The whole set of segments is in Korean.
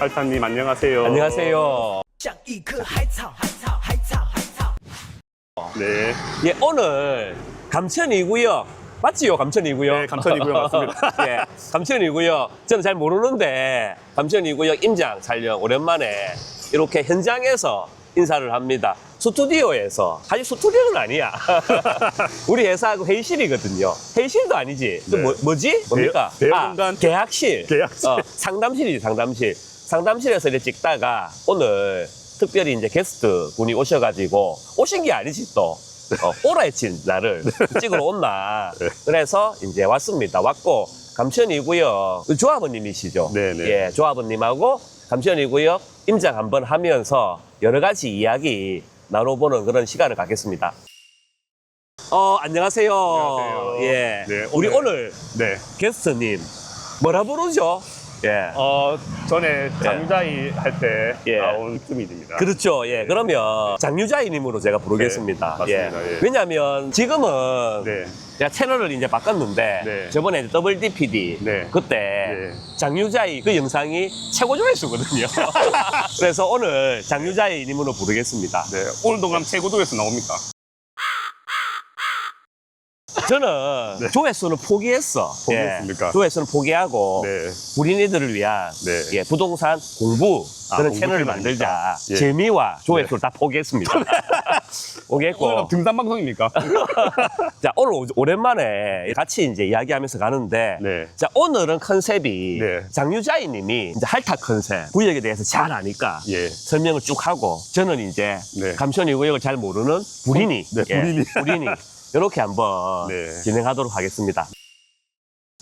알타님 안녕하세요. 안녕하세요. 네. 예, 오늘 감천이고요. 맞지요, 감천이고요. 네, 감천이고요, 맞습니다. 예, 감천이고요. 저는 잘 모르는데 감천이고요. 임장 촬영 오랜만에 이렇게 현장에서 인사를 합니다. 스튜디오에서 사실 스튜디오는 아니야. 우리 회사 회의실이거든요. 회의실도 아니지. 네. 뭐, 뭐지? 뭡니까? 대여- 대여 공간? 계약실. 계약실. 어, 상담실이지 상담실. 상담실에서 이제 찍다가 오늘 특별히 이제 게스트 분이 오셔가지고 오신 게 아니지 또. 어, 오라 했지, 나를. 찍으러 온나. 네. 그래서 이제 왔습니다. 왔고, 감천이고요. 조합원님이시죠? 네네. 예, 조합원님하고 감천이고요. 임장 한번 하면서 여러 가지 이야기 나눠보는 그런 시간을 갖겠습니다. 어, 안녕하세요. 안녕하세요. 예. 네, 우리 오늘- 오늘 네. 게스트님, 뭐라 부르죠? 예. 어, 전에 장자이 할 때 예. 나온 뜸입니다. 그렇죠. 예. 그러면 장유자이님으로 제가 부르겠습니다. 네, 맞습니다. 예. 왜냐하면 지금은 네, 제가 채널을 이제 바꿨는데 네. 저번에 이제 더블 DPD 네. 그때 네. 장유자이 그 영상이 최고 조회수거든요. 그래서 오늘 장유자이님으로 부르겠습니다. 네. 오늘도 그럼 최고도에서 나옵니까? 저는 조회수는 포기했어. 네. 포기했습니까? 예. 조회수는 포기하고 네. 우리네들을 위한 네. 예, 부동산 공부 아, 그런 공부 채널을 채널입니까? 만들자. 예. 재미와 조회수를 다 포기했습니다. 포기했고. 오늘 등산 방송입니까? 자, 오늘 오- 오랜만에 같이 이제 이야기하면서 가는데, 네. 자, 오늘은 컨셉이 네. 장유자이 님이 이제 할탁 컨셉, 구역에 대해서 잘 아니까 예. 설명을 쭉 하고, 저는 이제 네. 감천이 구역을 잘 모르는 부린이. 네, 부린이. 이렇게 한번 네. 진행하도록 하겠습니다.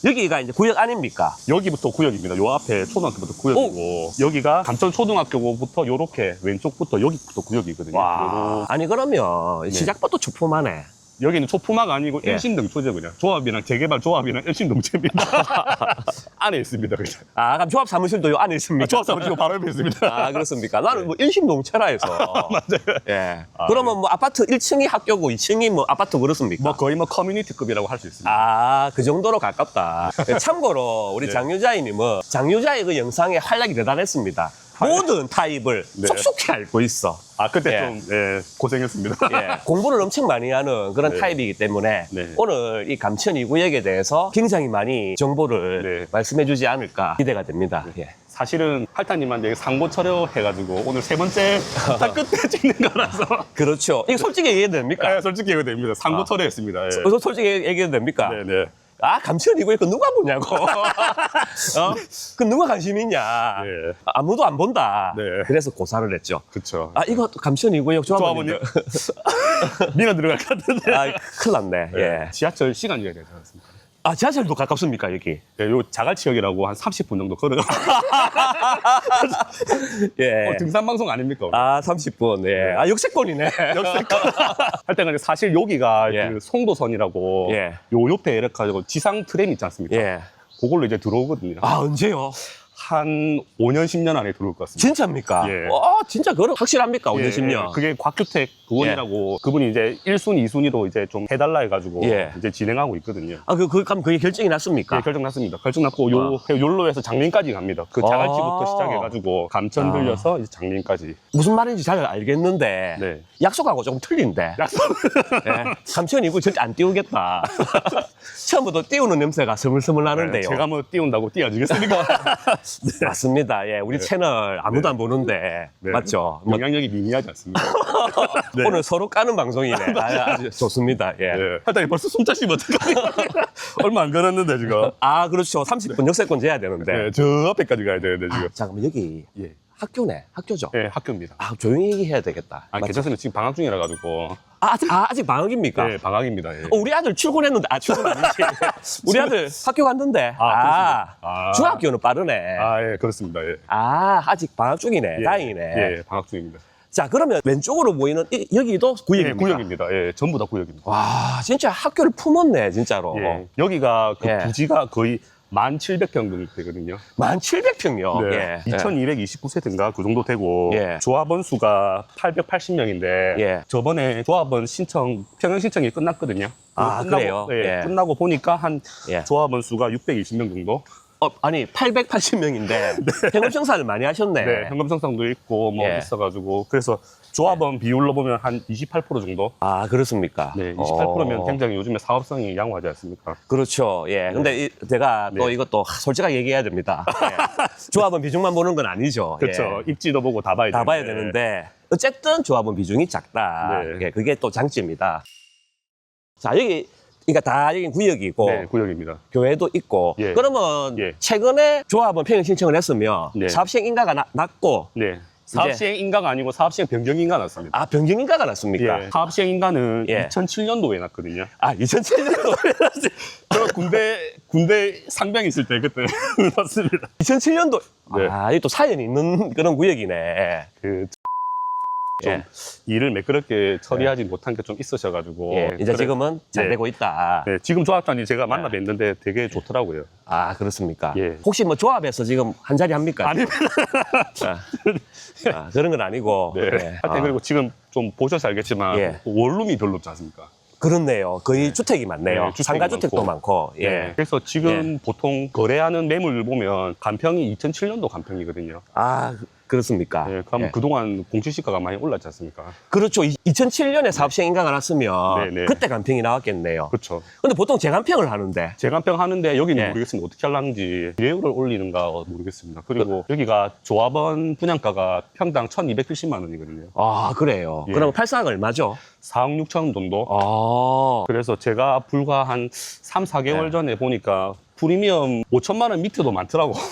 여기가 이제 구역 아닙니까? 여기부터 구역입니다. 요 앞에 초등학교부터 구역이고 여기가 감천 초등학교부터 요렇게 왼쪽부터 여기부터 구역이거든요. 요거- 아니, 그러면 시작부터 초품하네. 여기는 초품화가 아니고 예. 일심동초죠 그냥 조합이랑 재개발 조합이랑 일심동체입니다. 안에 있습니다 그냥. 아, 그럼 조합 사무실도 요 안에 있습니까? 조합 사무실 바로 옆에 있습니다. 아, 그렇습니까? 나는 뭐 일심동체라 해서. 맞아요. 예. 아, 그러면 뭐 아파트 1층이 학교고 2층이 뭐 아파트 그렇습니까? 뭐 거의 뭐 커뮤니티급이라고 할 수 있습니다. 아, 그 정도로 가깝다. 예, 참고로 우리 네. 장유자이님은 장유자의 그 영상에 활약이 대단했습니다. 모든 타입을 네. 쏙쏙히 알고 있어. 아 그때 예. 좀 예, 고생했습니다. 예, 공부를 엄청 많이 하는 그런 네. 타입이기 때문에 네. 오늘 이 감천 이 구역에 대해서 굉장히 많이 정보를 네. 말씀해 주지 않을까 기대가 됩니다. 예. 사실은 할타님한테 상고 철회해가지고 오늘 세 번째 딱 끝에 찍는 거라서 그렇죠. 이거 솔직히 얘기해도 됩니까? 예, 솔직히 이거 됩니다. 상고 아. 철회했습니다. 예. 어, 솔직히 얘기해도 됩니까? 네네. 아, 이구역 그 누가 보냐고. 어? 그 누가 관심 있냐. 예. 아무도 안 본다. 네. 그래서 고사를 했죠. 그쵸. 아, 이거 이구역 조합원님 조합원님. 민어 들어갈 것 같은데. 아, 큰일 났네. 예. 지하철 시간이어야 되지 않습니까? 아, 지하철도 가깝습니까, 여기? 예, 요 자갈치역이라고 한 30분 정도 걸어가. 예. 어, 등산 방송 아닙니까? 아, 30분. 예. 아, 역세권이네. 할 때가 이제 사실 여기가 예. 그 송도선이라고 예. 요 옆에 이렇게 가지고 지상 트램 있지 않습니까? 예. 그걸로 이제 들어오거든요. 아, 언제요? 한 5년, 10년 안에 들어올 것 같습니다. 진짜입니까? 예. 아, 진짜 그건 확실합니까? 5년, 예, 10년. 그게 곽규택 의원이라고 그분이 이제 1순위, 2순위로 이제 좀 해달라 해가지고 예. 이제 진행하고 있거든요. 아, 그, 그, 그럼 그게 결정이 났습니까? 예, 결정 났습니다. 결정 났고 요 요로에서 장림까지 갑니다. 그 자갈치부터 아. 시작해가지고 감천 아. 들려서 이제 장림까지. 무슨 말인지 잘 알겠는데. 네. 약속하고 조금 틀린데. 약속. 예. 감천이고 절대 안 띄우겠다. 처음부터 띄우는 냄새가 스물스물 나는데요. 네, 제가 뭐 띄운다고 띄워주겠습니까? 맞습니다. 예, 우리 채널 아무도 안 보는데 네. 맞죠? 뭐, 영향력이 미미하지 않습니다. 오늘 서로 까는 방송이네. 아, 아주 좋습니다. 예. 예. 하여튼 벌써 손 짜시면 어떡하냐. 얼마 안 걸었는데 지금. 아 그렇죠. 30분 역세권 재야 되는데. 네, 저 앞에까지 가야 되는데 지금. 잠깐만 여기 예. 학교네. 학교죠. 예, 학교입니다. 아 조용히 얘기해야 되겠다. 아, 맞죠? 괜찮습니다. 지금 방학 중이라 가지고. 아, 아직 아, 아직 방학입니까? 예, 방학입니다. 예. 어, 우리 아들 출근했는데 아 출근 아니지. 우리 아들 학교 갔는데. 아, 아? 아. 중학교는 빠르네. 아, 아, 예, 그렇습니다. 예. 아직 방학 중이네. 예, 다행이네. 예, 방학 중입니다. 자 그러면 왼쪽으로 보이는 이- 여기도 구역입니까? 예, 구역입니다. 예, 전부 다 구역입니다. 와 진짜 학교를 품었네 진짜로. 예, 여기가 그 예. 부지가 거의 1,700평 정도 되거든요. 만 700평요. 네. 예. 2,229세대인가 그 정도 되고 예. 조합원 수가 880명인데 예. 저번에 조합원 신청 평형 신청이 끝났거든요. 아, 끝나고, 그래요? 예, 예. 끝나고 보니까 한 예. 조합원 수가 620명 정도 어, 아니 880명인데 현금 청산을 많이 하셨네. 네, 현금 상상도 있고 뭐 예. 있어가지고 그래서 조합원 비율로 보면 한 28% 정도. 아 그렇습니까? 네, 28%면 어, 굉장히 요즘에 사업성이 양호하지 않습니까? 그렇죠. 예. 근데 이- 제가 또 네. 이것도 솔직하게 얘기해야 됩니다. 예. 조합은 비중만 보는 건 아니죠. 그렇죠. 예. 입지도 보고 다 봐야 다 봐야 되는데. 어쨌든 조합은 비중이 작다. 네. 예, 그게 또 장점이다. 자 여기 그러니까 다 여기 구역이고 네, 구역입니다. 교회도 있고 예. 그러면 예. 최근에 조합은 평형 신청을 했으면 네. 사업 시행 인가가 나- 났고 네. 사업 이제- 시행 인가가 아니고 사업 시행 변경 인가 났습니다. 아 변경 인가가 났습니까? 예. 사업 시행 인가는 예. 2007년도에 났거든요. 아 2007년도 저 군대 군대 상병 있을 때 그때 났습니다. 2007년도 네. 아 이게 또 사연이 있는 그런 구역이네. 그 좀 예. 일을 매끄럽게 처리하지 못한 게 좀 있으셔가지고 예, 이제 그래- 지금은 잘 네. 되고 있다. 네, 지금 조합장님 제가 만나 뵀는데 되게 좋더라고요. 아 그렇습니까? 예. 혹시 뭐 조합에서 지금 한 자리 합니까? 아닙니다. 아, 아, 그런 건 아니고. 네. 예. 하여튼 아, 그리고 지금 좀 보셔서 알겠지만 예. 원룸이 별로 없지 않습니까? 그렇네요. 거의 주택이 많네요. 네, 주택이 상가 주택도 많고. 예. 네. 그래서 지금 보통 거래하는 매물 보면 간평이 2007년도 간평이거든요. 아 그- 그렇습니까? 네, 그럼 예. 그동안 공시시가가 많이 올랐지 않습니까? 그렇죠. 2007년에 사업 시행 인가가 났으면 네, 네. 그때 간평이 나왔겠네요. 그렇죠. 근데 보통 재간평을 하는데 재간평 하는데 여기는 예. 모르겠습니다. 어떻게 하려는지 비례율을 올리는가 모르겠습니다. 그리고 여기가 조합원 분양가가 평당 1,270만 원이거든요. 아 그래요. 예. 그러면 팔사가 얼마죠? 4억 6천 원 정도. 아 그래서 제가 불과 한 3, 4개월 네. 전에 보니까 프리미엄 5천만 원 밑에도 많더라고.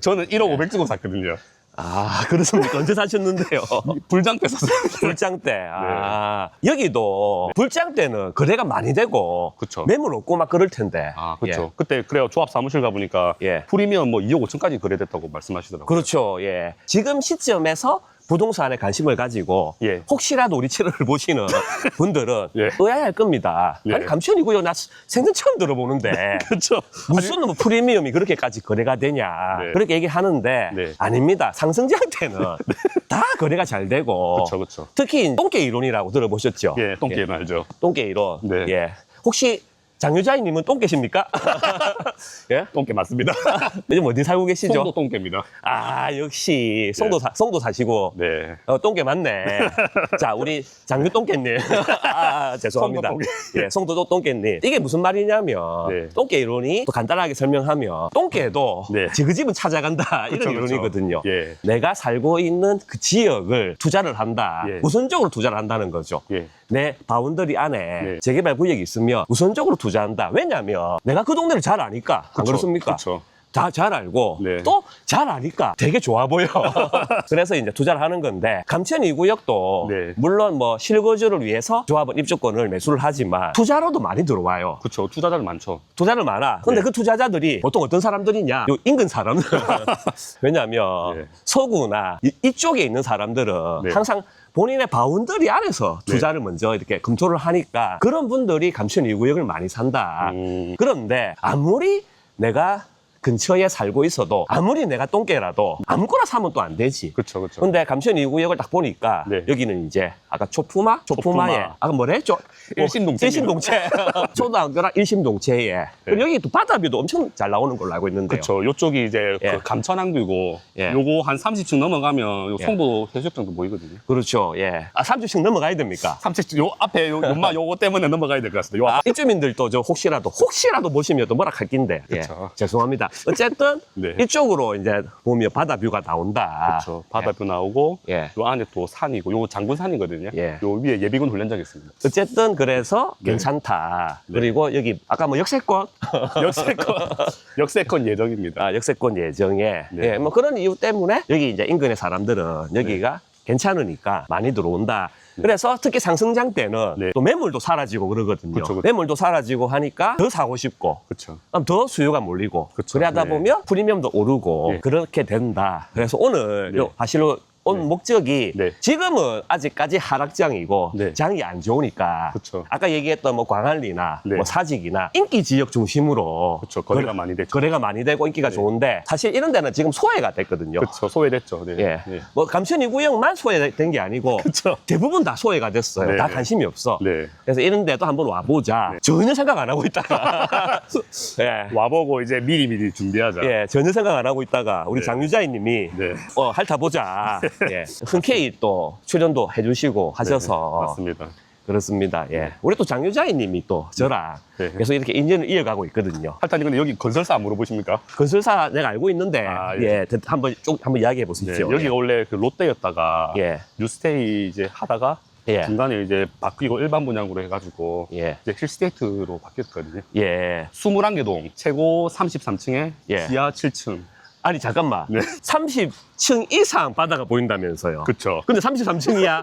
저는 1억 5백 주고 샀거든요. 아 그렇습니까? 언제 사셨는데요? 불장 때 샀어요. 불장 때. 아, 여기도 불장 때는 거래가 많이 되고 그쵸. 매물 없고 막 그럴 텐데. 아, 그렇죠. 그때 그래요. 조합 사무실 가보니까 예. 프리미엄 뭐 2억 5천까지 거래됐다고 말씀하시더라고요. 그렇죠. 예. 지금 시점에서 부동산에 관심을 가지고 예. 혹시라도 우리 채널을 보시는 분들은 예. 의아할 겁니다. 예. 아니 감천이고요. 나 생전 처음 들어보는데 그렇죠. 무슨 뭐 프리미엄이 그렇게까지 거래가 되냐 네. 그렇게 얘기하는데 네. 아닙니다. 상승장 때는 다 거래가 잘 되고 그렇죠, 그렇죠. 특히 똥개 이론이라고 들어보셨죠? 예, 똥게임 알죠. 똥개 이론. 네. 예. 혹시 장유자이님은 똥개십니까? 예? 똥게 맞습니다. 요즘 어디 살고 계시죠? 송도 똥게입니다. 아 역시 송도 사, 송도 사시고 네. 어, 똥개 맞네. 자, 우리 장유 똥개님. 아, 죄송합니다. 송도 예, 송도 똥개님. 이게 무슨 말이냐면, 네. 똥개 이론이 또 간단하게 설명하면, 똥개도 네. 지그 집은 찾아간다. 그쵸, 이런 그쵸. 이론이거든요. 예. 내가 살고 있는 그 지역을 투자를 한다. 예. 우선적으로 투자를 한다는 거죠. 예. 내 바운더리 안에 네. 재개발 구역이 있으면 우선적으로 투자한다. 왜냐하면 내가 그 동네를 잘 아니까. 안 그쵸, 그렇습니까? 그쵸. 다 잘 알고 네. 또 잘 아니까 되게 좋아 보여. 그래서 이제 투자를 하는 건데 감천 2구역도 네. 물론 뭐 실거주를 위해서 조합은 입주권을 매수를 하지만 투자로도 많이 들어와요. 그렇죠. 투자자들 많죠. 투자를 많아. 근데 네. 그 투자자들이 보통 어떤 사람들이냐? 요 인근 사람들. 왜냐하면 네. 서구나 이, 이쪽에 있는 사람들은 네. 항상 본인의 바운더리 안에서 투자를 먼저 이렇게 검토를 하니까 그런 분들이 감천 2구역을 많이 산다. 음. 그런데 아무리 내가 근처에 살고 있어도 아무리 내가 똥개라도 아무거나 사면 또 안 되지. 그렇죠, 그렇죠. 근데 감천 2구역을 딱 보니까 네. 여기는 이제 아까 초푸마? 초푸마에 초푸마. 아까 뭐래 했죠? 일심동체. 일심동체. 초등학교랑 일심동체에. 그리고 여기 또 바다뷰도 엄청 잘 나오는 걸로 알고 있는데요. 그렇죠. 요쪽이 이제 예. 그 감천항구고 예. 요거 한 30층 넘어가면 요 예. 송도 해수욕장도 보이거든요. 그렇죠. 예. 아, 30층 넘어가야 됩니까? 30층 요 앞에 요 요마 요거 때문에 넘어가야 될 것 같습니다. 요 아, 앞. 입주민들도 저 혹시라도 혹시라도 보시면 또 뭐라 할 낀데. 예. 그쵸. 죄송합니다. 어쨌든 네. 이쪽으로 이제 보면 바다 뷰가 나온다. 그렇죠. 바다뷰 나오고 예. 요 안에 또 산이고 요 장군산이거든요. 예. 요 위에 예비군 훈련장 있습니다. 어쨌든 그래서 네. 괜찮다. 네. 그리고 여기 아까 뭐 역세권 역세권 역세권 예정입니다. 아, 역세권 예정에 네. 예, 뭐 그런 이유 때문에 여기 이제 인근의 사람들은 여기가 괜찮으니까 많이 들어온다. 그래서 특히 상승장 때는 네. 또 매물도 사라지고 그러거든요. 그쵸, 그쵸. 매물도 사라지고 하니까 더 사고 싶고 그렇죠. 그럼 더 수요가 몰리고 그쵸. 그러다 네. 보면 프리미엄도 오르고 네. 그렇게 된다. 그래서 오늘 네. 요 사실로 온 네. 목적이 네. 지금은 아직까지 하락장이고 네. 장이 안 좋으니까 그쵸. 아까 얘기했던 뭐 광안리나 네. 뭐 사직이나 인기 지역 중심으로 그쵸. 거래가 거래- 많이 됐죠. 거래가 많이 되고 인기가 네. 좋은데 사실 이런 데는 지금 소외가 됐거든요. 그쵸. 소외됐죠. 네. 예. 네. 뭐 감천 2구역만 소외된 게 아니고 그쵸. 대부분 다 소외가 됐어요. 네, 다 네. 관심이 없어. 네. 그래서 이런 데도 한번 와보자. 네. 전혀 생각 안 하고 있다가. 예. 와보고 이제 미리 미리 준비하자. 예, 전혀 생각 안 하고 있다가 우리 네. 장유자인 님이 네. 어, 핥아보자. 예. 흔쾌히 또 출연도 해주시고 하셔서 네, 맞습니다. 그렇습니다. 예. 우리 또 장유자인 님이 또 저랑 네. 계속 이렇게 인연을 이어가고 있거든요. 할타님 근데 여기 건설사 안 물어보십니까? 건설사 내가 알고 있는데, 아, 예. 예. 대- 한번 쭉 한번 이야기해 네. 보십시오. 여기가 원래 그 롯데였다가 예. 뉴스테이 이제 하다가 예. 중간에 이제 바뀌고 일반 분양으로 해가지고 예. 이제 힐스테이트로 바뀌었거든요. 예. 21개 동, 최고 33층에 예. 지하 7층. 아니, 잠깐만. 네. 30층 이상 바다가 보인다면서요. 그쵸. 근데 33층이야?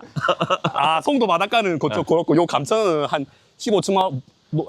아, 송도 바닷가는 그쪽 그렇고 요 감천은 한 15층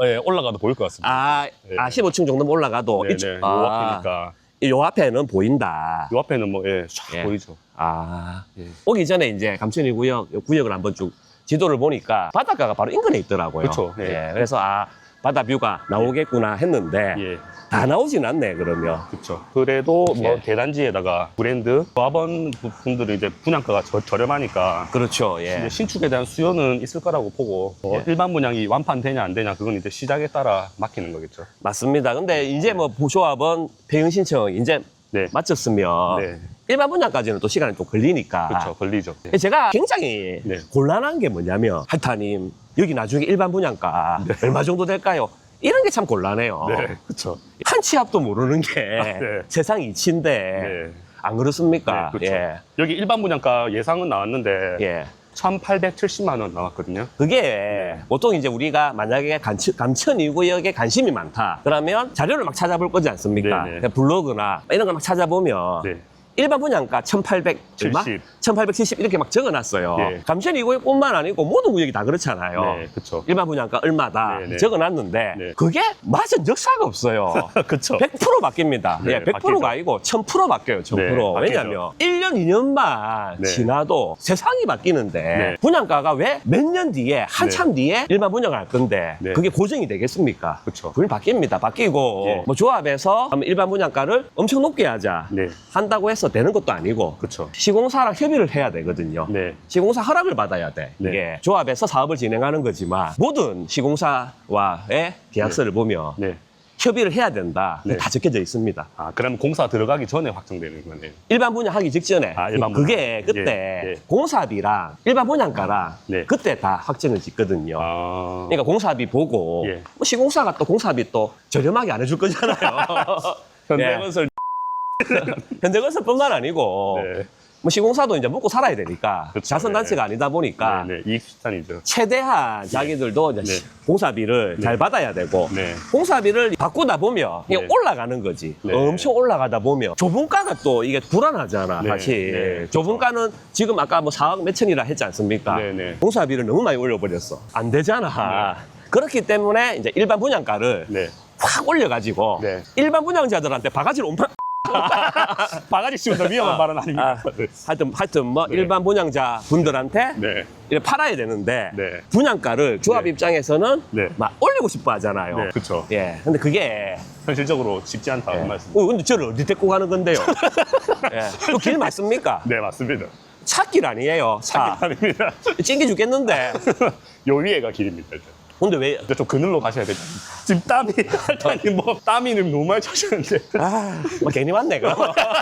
예, 올라가도 보일 것 같습니다. 아, 네. 아, 15층 정도면 올라가도. 네네. 이쪽- 요 아, 앞이니까. 요 앞에는 보인다. 요 앞에는 뭐, 예, 쫙 예. 보이죠. 아. 예. 오기 전에 이제 감천이 구역, 요 구역을 한번 쭉 지도를 보니까 바닷가가 바로 인근에 있더라고요. 그쵸, 예. 예. 그래서 아, 바다 뷰가 나오겠구나 했는데 예. 다 나오진 않네, 그러면. 그렇죠. 그래도 뭐 예. 대단지에다가 브랜드 조합원 분들은 이제 분양가가 저, 저렴하니까 그렇죠. 이제 예. 신축에 대한 수요는 있을 거라고 보고 어, 예. 일반 분양이 완판되냐 안 되냐 그건 이제 시장에 따라 맡기는 거겠죠. 맞습니다. 근데 이제 뭐 보조합은 배영 신청 이제 네. 마쳤으면 네. 일반 분양까지는 또 시간이 또 걸리니까. 그렇죠. 걸리죠. 네. 제가 굉장히 네. 곤란한 게 뭐냐면 할타님 여기 나중에 일반 분양가 얼마 정도 될까요? 이런 게 참 곤란해요. 네. 그렇죠. 한 치 앞도 모르는 게 네. 세상 이치인데 네. 안 그렇습니까? 네, 그렇죠. 예. 여기 일반 분양가 예상은 나왔는데 예. 1,870만 원 나왔거든요. 그게 보통 이제 우리가 만약에 간천, 감천 이구역에 관심이 많다. 그러면 자료를 막 찾아볼 거지 않습니까? 네 네. 블로그나 이런 걸 막 찾아보면 네. 일반 분양가 1800 얼마? 70. 1870 이렇게 막 적어놨어요. 네. 감천 이구역뿐만 아니고 모든 구역이 다 그렇잖아요. 네. 그렇죠. 일반 분양가 얼마다 네, 네. 적어놨는데 네. 그게 맞은 역사가 없어요. 그렇죠. 100% 바뀝니다. 네, 예, 100%가 바뀌죠. 아니고 1000% 바뀌어요. 1000%. 네. 왜냐하면 1년, 2년만 네. 지나도 세상이 바뀌는데 네. 분양가가 왜 몇 년 뒤에 한참 뒤에 일반 분양을 할 건데 네. 그게 고정이 되겠습니까? 그렇죠. 그건 바뀝니다. 바뀌고 예. 뭐 조합에서 일반 분양가를 엄청 높게 하자 네. 한다고 해서 되는 것도 아니고 그렇죠. 시공사랑 협의를 해야 되거든요. 네. 시공사 허락을 받아야 돼. 네. 이게 조합에서 사업을 진행하는 거지만 모든 시공사와의 계약서를 보면 네. 협의를 해야 된다. 네. 다 적혀져 있습니다. 아, 그럼 공사 들어가기 전에 확정되는 거네요. 일반 분양하기 직전에 아, 일반 그게 분양. 그때 예, 예. 공사비랑 일반 분양가랑 네. 그때 다 확정을 짓거든요. 아. 그러니까 공사비 보고 예. 뭐 시공사가 또 공사비 또 저렴하게 안 해줄 거잖아요. 현대건설 현대건설뿐만 아니고 네. 뭐 시공사도 이제 먹고 살아야 되니까 그쵸, 자선단체가 아니다 보니까 네, 네. 이익 수단이죠. 최대한 자기들도 이제 네. 공사비를 잘 받아야 되고 네. 공사비를 받고다 보면 그냥 네. 올라가는 거지. 네. 엄청 올라가다 보면 좁은가가 또 이게 불안하잖아, 네. 사실. 네. 좁은가는 지금 아까 뭐 4억 몇 천이라 했지 않습니까? 네, 네. 공사비를 너무 많이 올려버렸어. 안 되잖아. 그렇기 때문에 이제 일반 분양가를 네. 확 올려가지고 네. 일반 분양자들한테 바가지를 엄청 바가지 씌우다 위험한 발언 아닙니까? 아, 하여튼 하여튼 뭐 네. 일반 분양자 분들한테 네. 이렇게 팔아야 되는데 네. 분양가를 조합 네. 입장에서는 네. 막 올리고 싶어 하잖아요. 네. 그렇죠. 예. 근데 그게 현실적으로 쉽지 않다. 그 예. 말씀. 어, 근데 저를 어디 데리고 가는 건데요? 예. 그길 맞습니까? 네, 맞습니다. 찻길 아니에요. 차. 아닙니다. 찡기 죽겠는데. 요 위에가 길입니다. 일단. 근데 왜? 근데 좀 그늘로 가셔야 되죠. 지금 땀이, 할타님 뭐, 땀이 너무 많이 차시는데. 아, 뭐 괜히 왔네, 그럼.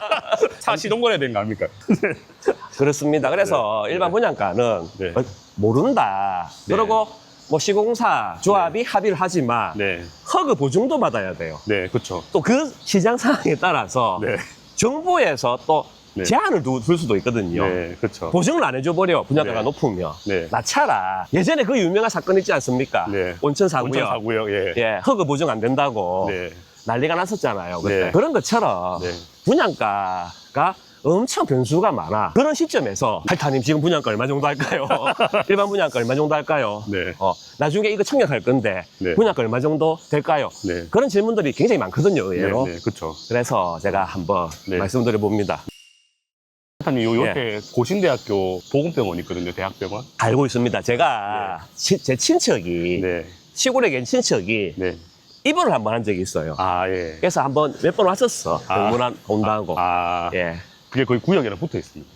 차 시동 걸어야 되는 거 아닙니까? 네. 그렇습니다. 그래서 네. 일반 분양가는 네. 어, 모른다. 네. 그리고 뭐 시공사, 조합이 합의를 하지만 네. 허그 보증도 받아야 돼요. 네, 그렇죠. 또 그 시장 상황에 따라서 네. 정부에서 또 네. 제한을 두- 둘 수도 있거든요. 네, 그렇죠. 보증을 안 해줘버려 분양가가 네. 높으면 네. 낮춰라 예전에 그 유명한 사건 있지 않습니까 네. 온천 사고요 온천 사고요, 예. 예 허그 보증 안 된다고 네. 난리가 났었잖아요 그때 네. 그런 것처럼 네. 분양가가 엄청 변수가 많아 그런 시점에서 할타님 지금 분양가 얼마 정도 할까요 일반 분양가 얼마 정도 할까요 네. 어, 나중에 이거 청약할 건데 네. 분양가 얼마 정도 될까요 네. 그런 질문들이 굉장히 많거든요 네, 의외로 네, 그렇죠. 그래서 제가 한번 네. 말씀드려 봅니다 박사님 요 옆에 고신대학교 보건병원 있거든요. 대학병원. 알고 있습니다. 제가 치- 제 친척이 네. 시골에 계신 친척이 네. 입원을 한 번 한 적이 있어요. 아 예. 그래서 한번 몇 번 왔었어. 아. 병문 온다고. 아 예. 그게 거의 구역이랑 붙어 있습니다.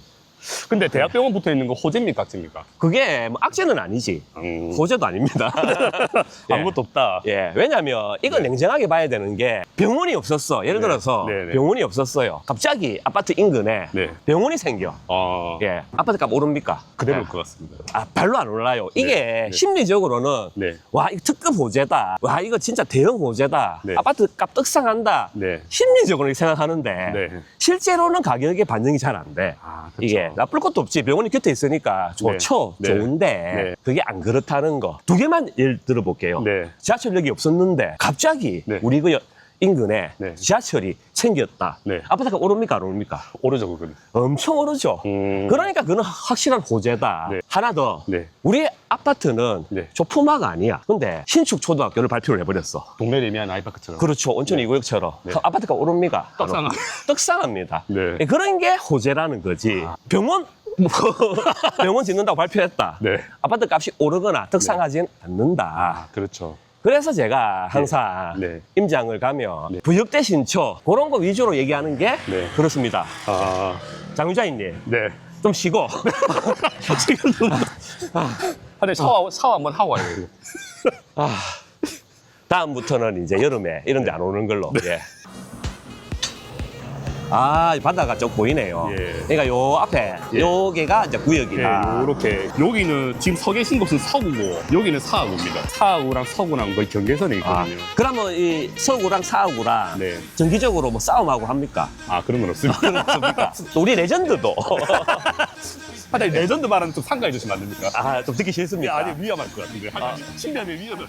근데 대학병원 붙어 있는 거 호재입니까, 악재입니까? 그게 뭐 악재는 아니지. 음, 호재도 아닙니다. 예. 아무것도 없다. 예, 왜냐면 이건 냉정하게 봐야 되는 게 병원이 없었어. 예를 네. 들어서 네, 네. 병원이 없었어요. 갑자기 아파트 인근에 네. 병원이 생겨. 어, 예, 아파트 값 오릅니까? 그대로일 예. 것 같습니다. 아, 별로 안 올라요. 이게 네. 심리적으로는 네. 와, 이거 특급 호재다. 와, 이거 진짜 대형 호재다. 네. 아파트 값 떡상한다. 네. 심리적으로 생각하는데 네. 실제로는 가격에 반영이 잘 안 돼. 아, 그쵸. 이게 나쁠 것도 없지. 병원이 곁에 있으니까 좋죠. 네. 네. 좋은데 네. 그게 안 그렇다는 거. 두 개만 예를 들어볼게요. 네. 지하철역이 없었는데 갑자기 네. 우리 그 여- 인근에 네. 지하철이 생겼다. 네. 아파트가 오릅니까 안 오릅니까? 오르죠, 그거는. 엄청 오르죠. 음. 그러니까 그는 확실한 호재다. 네. 하나 더. 네. 우리 아파트는 네. 조품화가 아니야. 근데 신축 초등학교를 발표를 해버렸어. 동네 레미안 아이파크처럼. 그렇죠. 온천 이구역처럼 네. 아파트가 오릅니까? 오릅- 떡상합니다. 네. 예, 그런 게 호재라는 거지. 병원 뭐, 병원 짓는다고 발표했다. 네. 아파트 값이 오르거나 떡상하지는 않는다. 아, 그렇죠. 그래서 제가 항상 네. 임장을 가면 네. 부역 대 신 초 그런 거 위주로 얘기하는 게 네. 그렇습니다. 아, 장유자인님 네. 좀 쉬고 지금 좀 근데 샤워, 샤워 한번 하고 와요. 이거. 아, 다음부터는 이제 여름에 이런 데 안 오는 걸로. 예. 아, 이 바다가 좀 보이네요. 예. 그러니까 요 앞에, 예. 요게가 이제 네, 구역이다. 요렇게. 여기는 지금 서 계신 곳은 서구고, 여기는 사하구입니다. 사하구랑 서구랑 거의 경계선에 아, 있거든요. 그러면 이 서구랑 사구랑 네. 정기적으로 뭐 싸움하고 합니까? 아, 그런 건 없습니다. 우리 레전드도. 하여튼 레전드 말은 좀 상가해 주시면 안 됩니까? 아, 좀 듣기 싫습니까? 아니, 위험할 것 같은데. 한 가지 침략의 위험을.